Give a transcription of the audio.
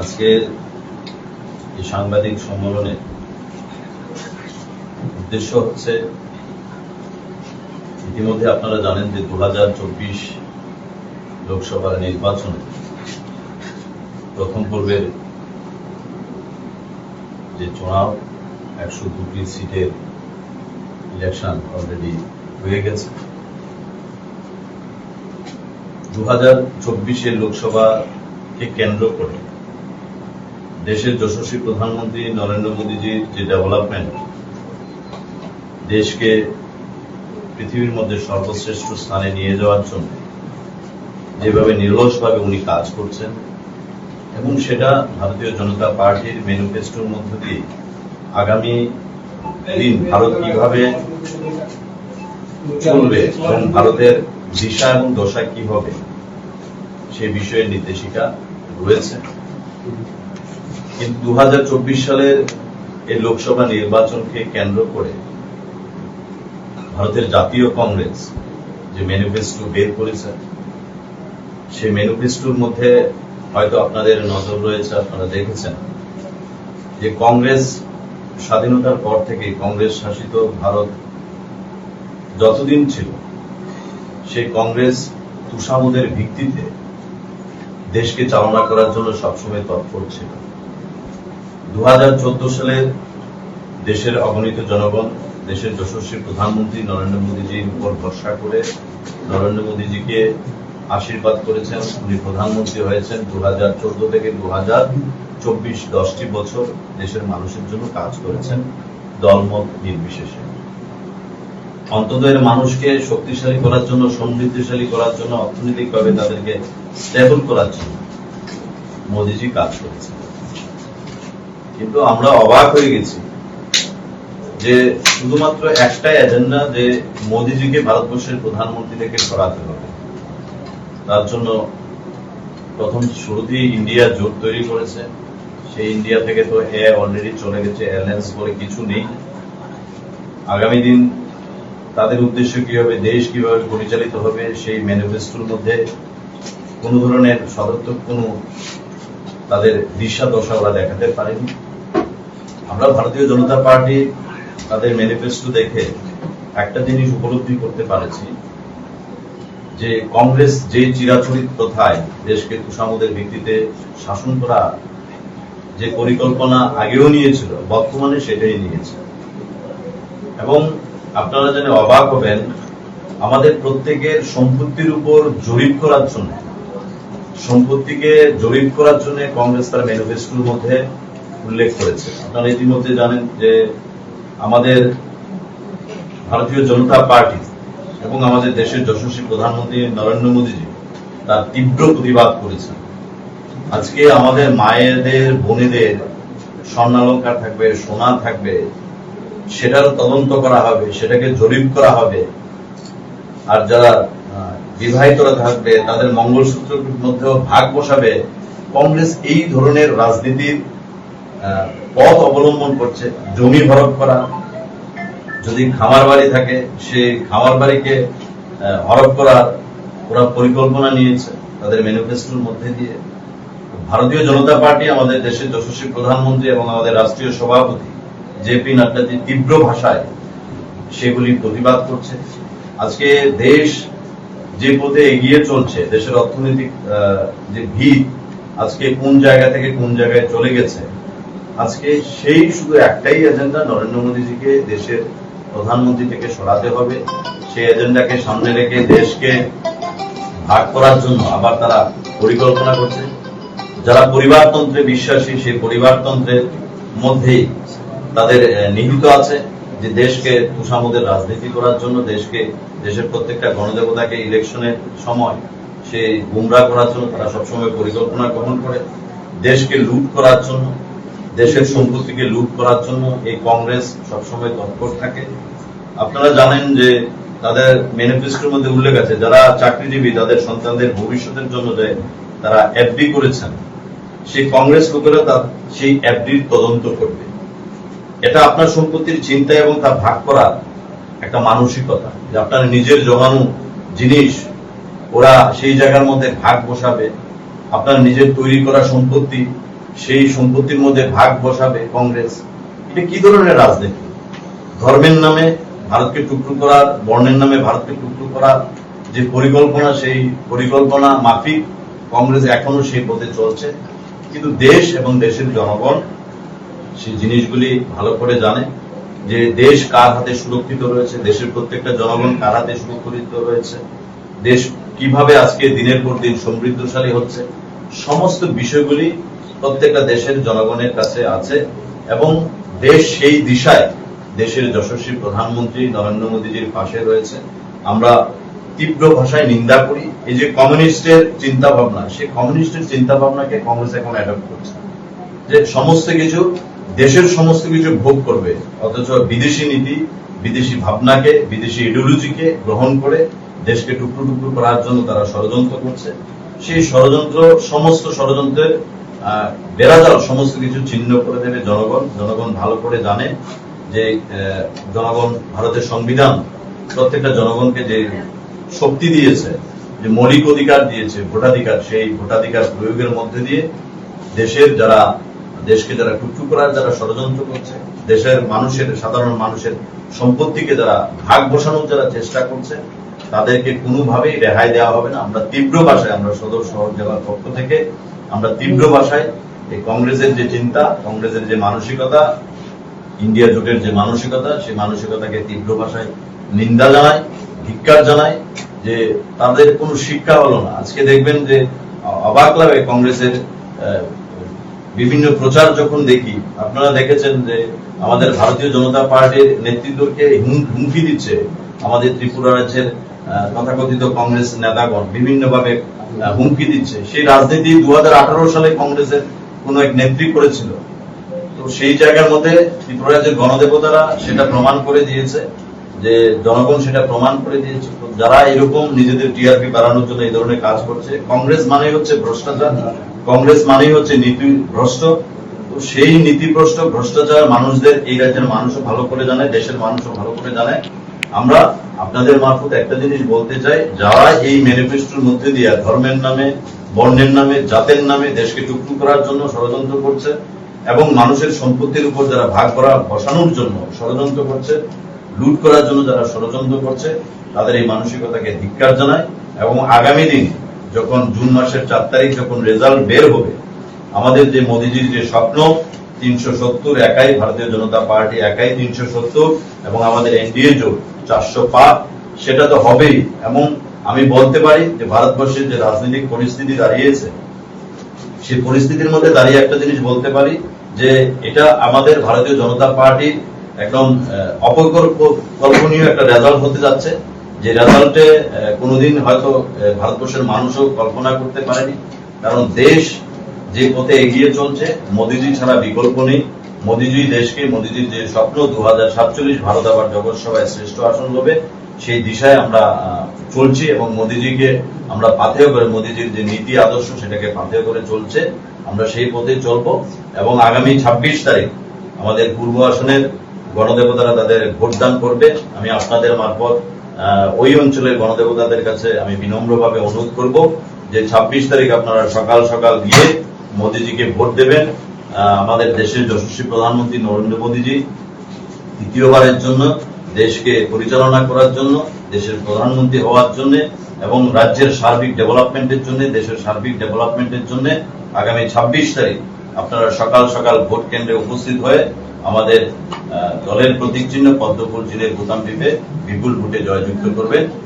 আজকে এই সাংবাদিক সম্মেলনে উদ্দেশ্য হচ্ছে, ইতিমধ্যে আপনারা জানেন যে দু লোকসভা নির্বাচনে প্রথম পর্বের যে চুনাও একশো দুটি সিটের ইলেকশন অলরেডি হয়ে গেছে। দু হাজার চব্বিশের লোকসভাকে কেন্দ্র করে দেশের যশস্বী প্রধানমন্ত্রী নরেন্দ্র মোদীজির যে ডেভেলপমেন্ট, দেশকে পৃথিবীর মধ্যে সর্বশ্রেষ্ঠ স্থানে নিয়ে যাওয়ার জন্য যেভাবে নিরলসভাবে উনি কাজ করছেন এবং সেটা ভারতীয় জনতা পার্টির ম্যানিফেস্টোর মধ্য দিয়ে আগামী দিন ভারত কীভাবে চলবে এবং ভারতের দিশা এবং দশা কি হবে, সে বিষয়ে নির্দেশিকা রয়েছে। কিন্তু দু সালের এই লোকসভা নির্বাচনকে কেন্দ্র করে ভারতের জাতীয় কংগ্রেস যে ম্যানিফেস্টো বের করেছে, সেই ম্যানিফেস্টোর মধ্যে হয়তো আপনাদের নজর রয়েছে, আপনারা দেখেছেন যে কংগ্রেস স্বাধীনতার পর থেকে কংগ্রেস শাসিত ভারত যতদিন ছিল, সেই কংগ্রেস তুষামদের ভিত্তিতে দেশকে চালনা করার জন্য সবসময় তৎপর ছিল। দু হাজার চোদ্দ সালে দেশের অগণিত জনগণ, দেশের যশস্বী প্রধানমন্ত্রী নরেন্দ্র মোদীজির উপর ভরসা করে নরেন্দ্র মোদীজিকে আশীর্বাদ করেছেন। উনি প্রধানমন্ত্রী হয়েছেন। দু থেকে দু হাজার চব্বিশ দশটি বছর দেশের মানুষের জন্য কাজ করেছেন। দলমত নির্বিশেষে। অন্তত এর মানুষকে শক্তিশালী করার জন্য, সমৃদ্ধিশালী করার জন্য, অর্থনৈতিকভাবে তাদেরকে স্টেবল করার জন্য মোদীজি কাজ করেছেন। কিন্তু আমরা অবাক হয়ে গেছি যে শুধুমাত্র একটাই এজেন্ডা যে মোদীজিকে ভারতবর্ষের প্রধানমন্ত্রী থেকে সরাতে হবে। তার জন্য প্রথম শুরুতেই ইন্ডিয়া জোট তৈরি করেছে। সেই ইন্ডিয়া থেকে তো এ অলরেডি চলে গেছে অ্যালায়েন্স বলে কিছু নেই। আগামী দিন তাদের উদ্দেশ্য কি হবে, দেশ কীভাবে পরিচালিত হবে, সেই ম্যানিফেস্টোর মধ্যে কোন ধরনের সদর্থক কোন তাদের দিশা, দশা ওরা দেখাতে পারেনি। আমরা ভারতীয় জনতা পার্টি তাদের ম্যানিফেস্টো দেখে একটা জিনিস উপলব্ধি করতে পারেছি যে কংগ্রেস যে চিরাচরিত প্রথায় দেশকে তুষামদের ভিত্তিতে শাসন করা যে পরিকল্পনা আগেও নিয়েছিল, বর্তমানে সেটাই নিয়েছে। এবং আপনারা জেনে অবাক হবেন, আমাদের প্রত্যেকের সম্পত্তির উপর জরিপ করার জন্য, সম্পত্তিকে জরিপ করার জন্য কংগ্রেস তার ম্যানিফেস্টোর মধ্যে উল্লেখ করেছে। আপনারা ইতিমধ্যে জানেন যে আমাদের ভারতীয় জনতা পার্টি এবং আমাদের দেশের যশস্বী প্রধানমন্ত্রী নরেন্দ্র মোদীজি তার তীব্র প্রতিবাদ করেছেন। আজকে আমাদের মায়েদের, বোনেদের স্বর্ণালঙ্কার থাকবে, সোনা থাকবে, সেটারও তদন্ত করা হবে, সেটাকে জরিপ করা হবে। আর যারা বিবাহিতরা থাকবে, তাদের মঙ্গলসূত্রের মধ্যেও ভাগ বসাবে। কংগ্রেস এই ধরনের রাজনীতির পথ অবলম্বন করছে, জমি হরপ করা। যদি খামার বাড়ি থাকে সেই খামার বাড়িকে হরপ করার ওরা পরিকল্পনা নিয়েছে তাদের ম্যানিফেস্টোর মধ্যে দিয়ে। ভারতীয় জনতা পার্টি আমাদের দেশের যশস্বী প্রধানমন্ত্রী এবং আমাদের রাষ্ট্রীয় সভাপতি জেপি নাড্ডাজি তীব্র ভাষায় সেগুলি প্রতিবাদ করছে। আজকে দেশ যে পথে এগিয়ে চলছে, দেশের অর্থনৈতিক যে ভিত আজকে কোন জায়গা থেকে কোন জায়গায় চলে গেছে আজকে সেই শুধু একটাই এজেন্ডা নরেন্দ্র মোদীজিকে দেশের প্রধানমন্ত্রী থেকে সরাতে হবে। সেই এজেন্ডাকে সামনে রেখে দেশকে ভাগ করার জন্য আবার তারা পরিকল্পনা করছে। যারা পরিবারতন্ত্রে বিশ্বাসী, সেই পরিবারতন্ত্রের মধ্যেই তাদের নিহিত আছে যে দেশকে তুষামদের রাজনীতি করার জন্য, দেশকে, দেশের প্রত্যেকটা গণদেবতাকে ইলেকশনের সময় সেই গুমরা করার জন্য তারা সবসময় পরিকল্পনা গ্রহণ করে। দেশকে লুট করার জন্য দেশের সম্পত্তিকে লুট করার জন্য এই কংগ্রেস সবসময় তৎপর থাকে। আপনারা জানেন যে তাদের ম্যানিফেস্টোর মধ্যে উল্লেখ আছে, যারা চাকরিজীবী, তাদের সন্তানদের ভবিষ্যতের জন্য যে তারা এফডি করেছেন, সেই কংগ্রেস লোকেরা তার, সেই এফডির তদন্ত করবে। এটা আপনার সম্পত্তির চিন্তা এবং তা ভাগ করার একটা মানসিকতা, যে আপনার নিজের জমানো জিনিস ওরা সেই জায়গার মধ্যে ভাগ বসাবে, আপনার নিজের তৈরি করা সম্পত্তি সেই সম্পত্তির মধ্যে ভাগ বসাবে কংগ্রেস। এটা কি ধরনের রাজনীতি? ধর্মের নামে ভারতকে টুকরো করার, বর্ণের নামে ভারতকে টুকরো করার যে পরিকল্পনা, সেই পরিকল্পনা মাফিক কংগ্রেস এখনও সেই পথে চলছে। কিন্তু দেশ এবং দেশের জনগণ সেই জিনিসগুলি ভালো করে জানে যে দেশ কার হাতে সুরক্ষিত রয়েছে, দেশের প্রত্যেকটা জনগণ কার হাতে সুরক্ষিত রয়েছে, দেশ কীভাবে আজকে দিনের পর দিন সমৃদ্ধশালী হচ্ছে, সমস্ত বিষয়গুলি প্রত্যেকটা দেশের জনগণের কাছে আছে এবং দেশ সেই দিশায় দেশের যশস্বী প্রধানমন্ত্রী নরেন্দ্র মোদীজির পাশে রয়েছে। আমরা তীব্র ভাষায় নিন্দা করি। এই যে কমিউনিস্টের চিন্তা ভাবনা সেই কমিউনিস্টের চিন্তা ভাবনাকে কংগ্রেস এখন অ্যাডপ্ট করছে। যে সমস্ত কিছু দেশের সমস্ত কিছু ভোগ করবে, অথচ বিদেশি নীতি, বিদেশি ভাবনাকে, বিদেশি ইডিওলজিকে গ্রহণ করে দেশকে টুকরো টুকরো করার জন্য তারা ষড়যন্ত্র করছে। সেই ষড়যন্ত্র, সমস্ত ষড়যন্ত্রের বেড়াজাল সমস্ত কিছু ছিন্ন করে দেবে জনগণ। জনগণ ভালো করে জানে যে জনগণ ভারতের সংবিধান প্রত্যেকটা জনগণকে যে শক্তি দিয়েছে, যে মৌলিক অধিকার দিয়েছে, ভোটাধিকার, সেই ভোটাধিকার প্রয়োগের মধ্যে দিয়ে দেশের যারা, দেশকে যারা টুকটু করার, যারা ষড়যন্ত্র করছে, দেশের মানুষের, সাধারণ মানুষের সম্পত্তিকে যারা ভাগ বসানোর যারা চেষ্টা করছে, তাদেরকে কোনোভাবেই রেহাই দেওয়া হবে না। আমরা তীব্র ভাষায় আমরা সদর শহর জেলার পক্ষ থেকে আমরা তীব্র ভাষায় এই কংগ্রেসের যে চিন্তা, কংগ্রেসের যে মানসিকতা, ইন্ডিয়া জোটের যে মানসিকতা, সেই মানসিকতাকে তীব্র ভাষায় নিন্দা জানায়, ধিক্কার জানায় যে তাদের কোনো শিক্ষা হলো না। আজকে দেখবেন যে অবাক লাগে কংগ্রেসের বিভিন্ন প্রচার যখন দেখি, আপনারা দেখেছেন যে আমাদের ভারতীয় জনতা পার্টির নেতৃত্বকে হুম- হুমকি দিচ্ছে আমাদের ত্রিপুরা রাজ্যের তথাকথিত কংগ্রেস নেতাগণ বিভিন্নভাবে হুমকি দিচ্ছে। সেই রাজনীতি দু সালে কংগ্রেসের কোন এক নেত্রী করেছিল। তো সেই জায়গার মধ্যে ত্রিপুরা রাজ্যের গণদেবতারা সেটা প্রমাণ করে দিয়েছে যে জনগণ সেটা প্রমাণ করে দিয়েছে। যারা এরকম নিজেদের টিআরপি বাড়ানোর জন্য এই ধরনের কাজ করছে, কংগ্রেস মানেই হচ্ছে ভ্রষ্টাচার, কংগ্রেস মানেই হচ্ছে নীতি ভ্রষ্ট তো সেই নীতিভ্রষ্ট, ভ্রষ্টাচার মানুষদের এই রাজ্যের মানুষও ভালো করে জানে, দেশের মানুষও ভালো করে জানে। আমরা আপনাদের মারফত একটা জিনিস বলতে চাই, যারা এই ম্যানিফেস্টোর মধ্যে দিয়ে ধর্মের নামে, বর্ণের নামে, জাতের নামে দেশকে টুকটু করার জন্য ষড়যন্ত্র করছে এবং মানুষের সম্পত্তির উপর যারা ভাগ করা, বসানোর জন্য ষড়যন্ত্র করছে, লুট করার জন্য যারা ষড়যন্ত্র করছে, তাদের এই মানসিকতাকে ধিক্কার জানায় এবং আগামী দিন যখন জুন মাসের চার তারিখ যখন রেজাল্ট বের হবে, আমাদের যে মোদিজির যে স্বপ্ন তিনশো সত্তর, একাই ভারতীয় জনতা পার্টি, একাই তিনশো সত্তর, এবং আমাদের এনডিএ জোট চারশো পাঁচ। সেটা তো হবেই। এবং আমি বলতে পারি যে ভারতবর্ষের যে রাজনৈতিক পরিস্থিতি দাঁড়িয়েছে, সেই পরিস্থিতির মধ্যে দাঁড়িয়ে একটা জিনিস বলতে পারি যে এটা আমাদের ভারতীয় জনতা পার্টির একদম অপকল্পনীয় একটা রেজাল্ট হতে যাচ্ছে। যে রেজাল্টে কোনোদিন হয়তো ভারতবর্ষের মানুষও কল্পনা করতে পারেনি। কারণ দেশ যে পথে এগিয়ে চলছে, মোদিজি ছাড়া বিকল্প নেই। মোদিজি দেশকে, মোদিজির যে স্বপ্ন দু হাজার সাতচল্লিশ ভারত আবার জগৎ সভায় শ্রেষ্ঠ আসন হবে সেই দিশায় আমরা চলছি এবং মোদিজিকে আমরা পাথেয় করে, মোদিজির যে নীতি আদর্শ সেটাকে পাথেয় করে চলছে, আমরা সেই পথে চলবো এবং আগামী ছাব্বিশ তারিখ আমাদের পূর্ব আসনের গণদেবতারা তাদের ভোটদান করবে। আমি আপনাদের মারফত ওই অঞ্চলের গণদেবতাদের কাছে আমি বিনম্রভাবে অনুরোধ করব যে ছাব্বিশ তারিখ আপনারা সকাল সকাল গিয়ে মোদিজিকে ভোট দেবেন। আমাদের দেশের যশস্বী প্রধানমন্ত্রী নরেন্দ্র মোদীজি তৃতীয়বারের জন্য দেশকে পরিচালনা করার জন্য, দেশের প্রধানমন্ত্রী হওয়ার জন্য এবং রাজ্যের সার্বিক ডেভেলপমেন্টের জন্য, দেশের সার্বিক ডেভেলপমেন্টের জন্য আগামী ছাব্বিশ তারিখ আপনারা সকাল সকাল ভোট কেন্দ্রে উপস্থিত হয়ে আমাদের দলের প্রতীক চিহ্ন পদ্মপুর চিহ্নের বোতাম বিপুল ভোটে জয়যুক্ত করবেন।